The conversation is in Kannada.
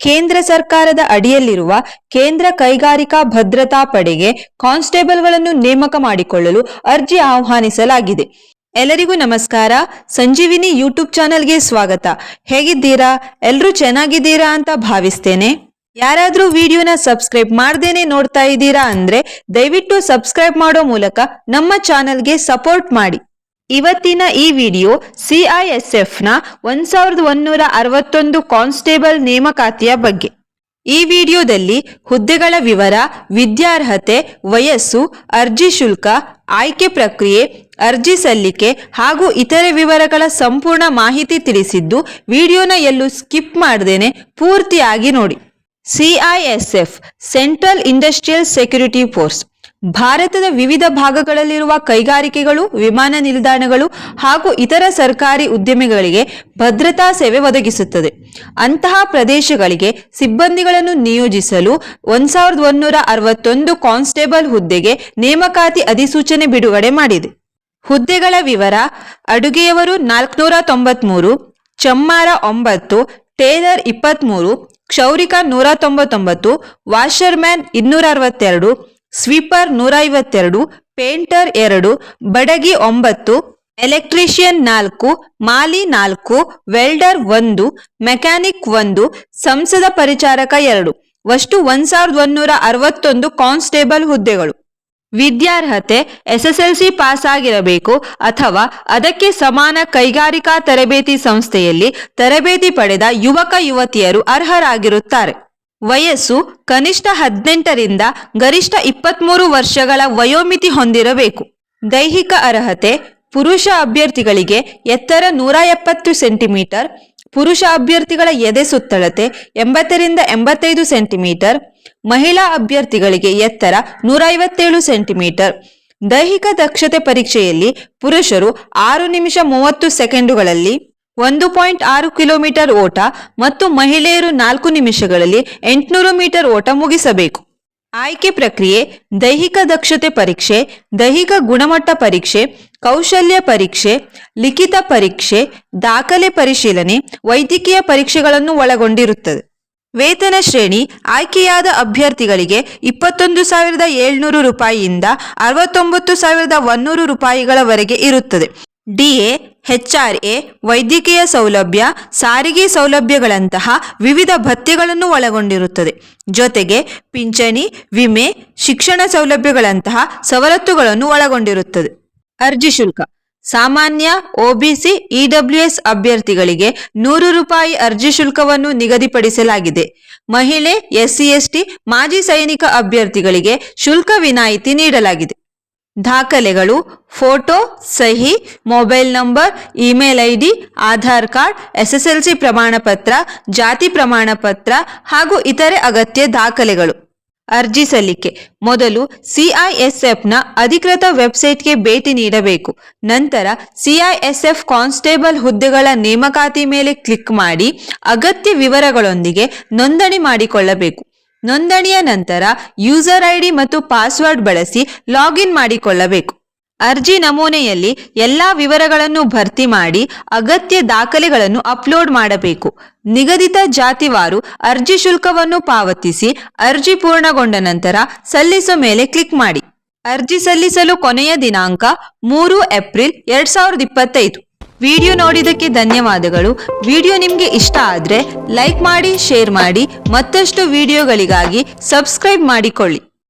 ಕೇಂದ್ರ ಸರ್ಕಾರದ ಅಡಿಯಲ್ಲಿರುವ ಕೇಂದ್ರ ಕೈಗಾರಿಕಾ ಭದ್ರತಾ ಪಡೆಗೆ ಕಾನ್ಸ್ಟೇಬಲ್ಗಳನ್ನು ನೇಮಕ ಮಾಡಿಕೊಳ್ಳಲು ಅರ್ಜಿ ಆಹ್ವಾನಿಸಲಾಗಿದೆ. ಎಲ್ಲರಿಗೂ ನಮಸ್ಕಾರ. ಸಂಜೀವಿನಿ ಯೂಟ್ಯೂಬ್ ಚಾನೆಲ್ಗೆ ಸ್ವಾಗತ. ಹೇಗಿದ್ದೀರಾ? ಎಲ್ಲರೂ ಚೆನ್ನಾಗಿದ್ದೀರಾ ಅಂತ ಭಾವಿಸ್ತೇನೆ. ಯಾರಾದ್ರೂ ವಿಡಿಯೋನ ಸಬ್ಸ್ಕ್ರೈಬ್ ಮಾಡ್ದೇನೆ ನೋಡ್ತಾ ಇದ್ದೀರಾ ಅಂದ್ರೆ ದಯವಿಟ್ಟು ಸಬ್ಸ್ಕ್ರೈಬ್ ಮಾಡೋ ಮೂಲಕ ನಮ್ಮ ಚಾನೆಲ್ಗೆ ಸಪೋರ್ಟ್ ಮಾಡಿ. ಇವತ್ತಿನ ಈ ವಿಡಿಯೋ ಸಿಐಎಸ್ಎಫ್ನ ಒಂದ್ ಸಾವಿರದ ಒಂದೂರ ಅರವತ್ತೊಂದು ಕಾನ್ಸ್ಟೇಬಲ್ ನೇಮಕಾತಿಯ ಬಗ್ಗೆ. ಈ ವಿಡಿಯೋದಲ್ಲಿ ಹುದ್ದೆಗಳ ವಿವರ, ವಿದ್ಯಾರ್ಹತೆ, ವಯಸ್ಸು, ಅರ್ಜಿ ಶುಲ್ಕ, ಆಯ್ಕೆ ಪ್ರಕ್ರಿಯೆ, ಅರ್ಜಿ ಸಲ್ಲಿಕೆ ಹಾಗೂ ಇತರೆ ವಿವರಗಳ ಸಂಪೂರ್ಣ ಮಾಹಿತಿ ತಿಳಿಸಿದ್ದು ವಿಡಿಯೋನ ಎಲ್ಲೂ ಸ್ಕಿಪ್ ಮಾಡದೇನೆ ಪೂರ್ತಿಯಾಗಿ ನೋಡಿ. CISF central industrial security force ಭಾರತದ ವಿವಿಧ ಭಾಗಗಳಲ್ಲಿರುವ ಕೈಗಾರಿಕೆಗಳು, ವಿಮಾನ ನಿಲ್ದಾಣಗಳು ಹಾಗೂ ಇತರ ಸರ್ಕಾರಿ ಉದ್ಯಮಿಗಳಿಗೆ ಭದ್ರತಾ ಸೇವೆ ಒದಗಿಸುತ್ತದೆ. ಅಂತಹ ಪ್ರದೇಶಗಳಿಗೆ ಸಿಬ್ಬಂದಿಗಳನ್ನು ನಿಯೋಜಿಸಲು ಒಂದ್ ಸಾವಿರದ ಒಂದೂರ ಅರವತ್ತೊಂದು ಕಾನ್ಸ್ಟೇಬಲ್ ಹುದ್ದೆಗೆ ನೇಮಕಾತಿ ಅಧಿಸೂಚನೆ ಬಿಡುಗಡೆ ಮಾಡಿದೆ. ಹುದ್ದೆಗಳ ವಿವರ, ಅಡುಗೆಯವರು ನಾಲ್ಕುನೂರ ತೊಂಬತ್ಮೂರು, ಚಮ್ಮಾರ ಒಂಬತ್ತು, ಟೇಲರ್ ಇಪ್ಪತ್ಮೂರು, ಕ್ಷೌರಿಕ ನೂರ ತೊಂಬತ್ತೊಂಬತ್ತು, ವಾಷರ್ಮ್ಯಾನ್ ಇನ್ನೂರ ಅರವತ್ತೆರಡು ಸ್ವೀಪರ್ ನೂರ ಐವತ್ತೆರಡು ಪೇಂಟರ್ ಎರಡು, ಬಡಗಿ ಒಂಬತ್ತು, ಎಲೆಕ್ಟ್ರಿಷಿಯನ್ ನಾಲ್ಕು, ಮಾಲಿ ನಾಲ್ಕು, ವೆಲ್ಡರ್ ಒಂದು, ಮೆಕ್ಯಾನಿಕ್ ಒಂದು, ಸಂಸದ ಪರಿಚಾರಕ ಎರಡು. ವಷ್ಟು ಒಂದ್ ಸಾವಿರದ ಒಂದೂರ ಅರವತ್ತೊಂದು ಕಾನ್ಸ್ಟೇಬಲ್ ಹುದ್ದೆಗಳು. ವಿದ್ಯಾರ್ಹತೆ, ಎಸ್ಎಸ್ಎಲ್ಸಿ ಪಾಸ್ ಆಗಿರಬೇಕು ಅಥವಾ ಅದಕ್ಕೆ ಸಮಾನ ಕೈಗಾರಿಕಾ ತರಬೇತಿ ಸಂಸ್ಥೆಯಲ್ಲಿ ತರಬೇತಿ ಪಡೆದ ಯುವಕ ಯುವತಿಯರು ಅರ್ಹರಾಗಿರುತ್ತಾರೆ. ವಯಸ್ಸು ಕನಿಷ್ಠ ಹದಿನೆಂಟರಿಂದ ಗರಿಷ್ಠ ಇಪ್ಪತ್ಮೂರು ವರ್ಷಗಳ ವಯೋಮಿತಿ ಹೊಂದಿರಬೇಕು. ದೈಹಿಕ ಅರ್ಹತೆ, ಪುರುಷ ಅಭ್ಯರ್ಥಿಗಳಿಗೆ ಎತ್ತರ ನೂರ ಎಪ್ಪತ್ತು ಸೆಂಟಿಮೀಟರ್, ಪುರುಷ ಅಭ್ಯರ್ಥಿಗಳ ಎದೆ ಸುತ್ತಳತೆ ಎಂಬತ್ತರಿಂದ ಎಂಬತ್ತೈದು ಸೆಂಟಿಮೀಟರ್, ಮಹಿಳಾ ಅಭ್ಯರ್ಥಿಗಳಿಗೆ ಎತ್ತರ ನೂರ ಐವತ್ತೇಳು ಸೆಂಟಿಮೀಟರ್. ದೈಹಿಕ ದಕ್ಷತೆ ಪರೀಕ್ಷೆಯಲ್ಲಿ ಪುರುಷರು ಆರು ನಿಮಿಷ ಮೂವತ್ತು ಸೆಕೆಂಡುಗಳಲ್ಲಿ ಒಂದು ಪಾಯಿಂಟ್ ಆರು ಕಿಲೋಮೀಟರ್ ಓಟ ಮತ್ತು ಮಹಿಳೆಯರು ನಾಲ್ಕು ನಿಮಿಷಗಳಲ್ಲಿ ಎಂಟುನೂರು ಮೀಟರ್ ಓಟ ಮುಗಿಸಬೇಕು. ಆಯ್ಕೆ ಪ್ರಕ್ರಿಯೆ, ದೈಹಿಕ ದಕ್ಷತೆ ಪರೀಕ್ಷೆ, ದೈಹಿಕ ಗುಣಮಟ್ಟ ಪರೀಕ್ಷೆ, ಕೌಶಲ್ಯ ಪರೀಕ್ಷೆ, ಲಿಖಿತ ಪರೀಕ್ಷೆ, ದಾಖಲೆ ಪರಿಶೀಲನೆ, ವೈದ್ಯಕೀಯ ಪರೀಕ್ಷೆಗಳನ್ನು ಒಳಗೊಂಡಿರುತ್ತದೆ. ವೇತನ ಶ್ರೇಣಿ, ಆಯ್ಕೆಯಾದ ಅಭ್ಯರ್ಥಿಗಳಿಗೆ ಇಪ್ಪತ್ತೊಂದು ಸಾವಿರದ ಏಳ್ನೂರು ರೂಪಾಯಿಯಿಂದ ಅರವತ್ತೊಂಬತ್ತು ಸಾವಿರದ ಒನ್ನೂರು ರೂಪಾಯಿಗಳವರೆಗೆ ಇರುತ್ತದೆ. ಡಿಎ, ಎಚ್ಆರ್ಎ, ವೈದ್ಯಕೀಯ ಸೌಲಭ್ಯ, ಸಾರಿಗೆ ಸೌಲಭ್ಯಗಳಂತಹ ವಿವಿಧ ಭತ್ಯೆಗಳನ್ನು ಒಳಗೊಂಡಿರುತ್ತದೆ. ಜೊತೆಗೆ ಪಿಂಚಣಿ, ವಿಮೆ, ಶಿಕ್ಷಣ ಸೌಲಭ್ಯಗಳಂತಹ ಸವಲತ್ತುಗಳನ್ನು ಒಳಗೊಂಡಿರುತ್ತದೆ. ಅರ್ಜಿ ಶುಲ್ಕ. ಸಾಮಾನ್ಯ ಒಬಿಸಿ ಇಡಬ್ಲ್ಯೂಎಸ್ ಅಭ್ಯರ್ಥಿಗಳಿಗೆ ನೂರು ರೂಪಾಯಿ ಅರ್ಜಿ ಶುಲ್ಕವನ್ನು ನಿಗದಿಪಡಿಸಲಾಗಿದೆ. ಮಹಿಳೆ, ಎಸ್ಸಿ, ಎಸ್ಟಿ, ಮಾಜಿ ಸೈನಿಕ ಅಭ್ಯರ್ಥಿಗಳಿಗೆ ಶುಲ್ಕ ವಿನಾಯಿತಿ ನೀಡಲಾಗಿದೆ. ದಾಖಲೆಗಳು, ಫೋಟೋ, ಸಹಿ, mobile number, email I D Aadhaar card S S L C ಪ್ರಮಾಣ ಪತ್ರ ಜಾತಿ ಪ್ರಮಾಣ ಪತ್ರ ಹಾಗೂ ಇತರೆ ಅಗತ್ಯ ದಾಖಲೆಗಳು. ಅರ್ಜಿ ಸಲ್ಲಿಕೆ. ಮೊದಲು ಸಿಐಎಸ್ಎಫ್ನ ಅಧಿಕೃತ ವೆಬ್ಸೈಟ್ಗೆ ಭೇಟಿ ನೀಡಬೇಕು. ನಂತರ ಸಿಐಎಸ್ಎಫ್ ಕಾನ್ಸ್ಟೇಬಲ್ ಹುದ್ದೆಗಳ ನೇಮಕಾತಿ ಮೇಲೆ ಕ್ಲಿಕ್ ಮಾಡಿ ಅಗತ್ಯ ವಿವರಗಳೊಂದಿಗೆ ನೋಂದಣಿ ಮಾಡಿಕೊಳ್ಳಬೇಕು. ನೋಂದಣಿಯ ನಂತರ ಯೂಸರ್ ಐಡಿ ಮತ್ತು ಪಾಸ್ವರ್ಡ್ ಬಳಸಿ ಲಾಗಿನ್ ಮಾಡಿಕೊಳ್ಳಬೇಕು. ಅರ್ಜಿ ನಮೂನೆಯಲ್ಲಿ ಎಲ್ಲಾ ವಿವರಗಳನ್ನು ಭರ್ತಿ ಮಾಡಿ ಅಗತ್ಯ ದಾಖಲೆಗಳನ್ನು ಅಪ್ಲೋಡ್ ಮಾಡಬೇಕು. ನಿಗದಿತ ಜಾತಿವಾರು ಅರ್ಜಿ ಶುಲ್ಕವನ್ನು ಪಾವತಿಸಿ ಅರ್ಜಿ ಪೂರ್ಣಗೊಂಡ ನಂತರ ಸಲ್ಲಿಸೋ ಮೇಲೆ ಕ್ಲಿಕ್ ಮಾಡಿ. ಅರ್ಜಿ ಸಲ್ಲಿಸಲು ಕೊನೆಯ ದಿನಾಂಕ ಮೂರು ಏಪ್ರಿಲ್ ಎರಡ್ ಸಾವಿರದ ಇಪ್ಪತ್ತೈದು. ವಿಡಿಯೋ ನೋಡಿದ್ದಕ್ಕೆ ಧನ್ಯವಾದಗಳು. ವಿಡಿಯೋ ನಿಮಗೆ ಇಷ್ಟ ಆದರೆ ಲೈಕ್ ಮಾಡಿ, ಶೇರ್ ಮಾಡಿ. ಮತ್ತಷ್ಟು ವಿಡಿಯೋಗಳಿಗಾಗಿ ಸಬ್ಸ್ಕ್ರೈಬ್ ಮಾಡಿಕೊಳ್ಳಿ.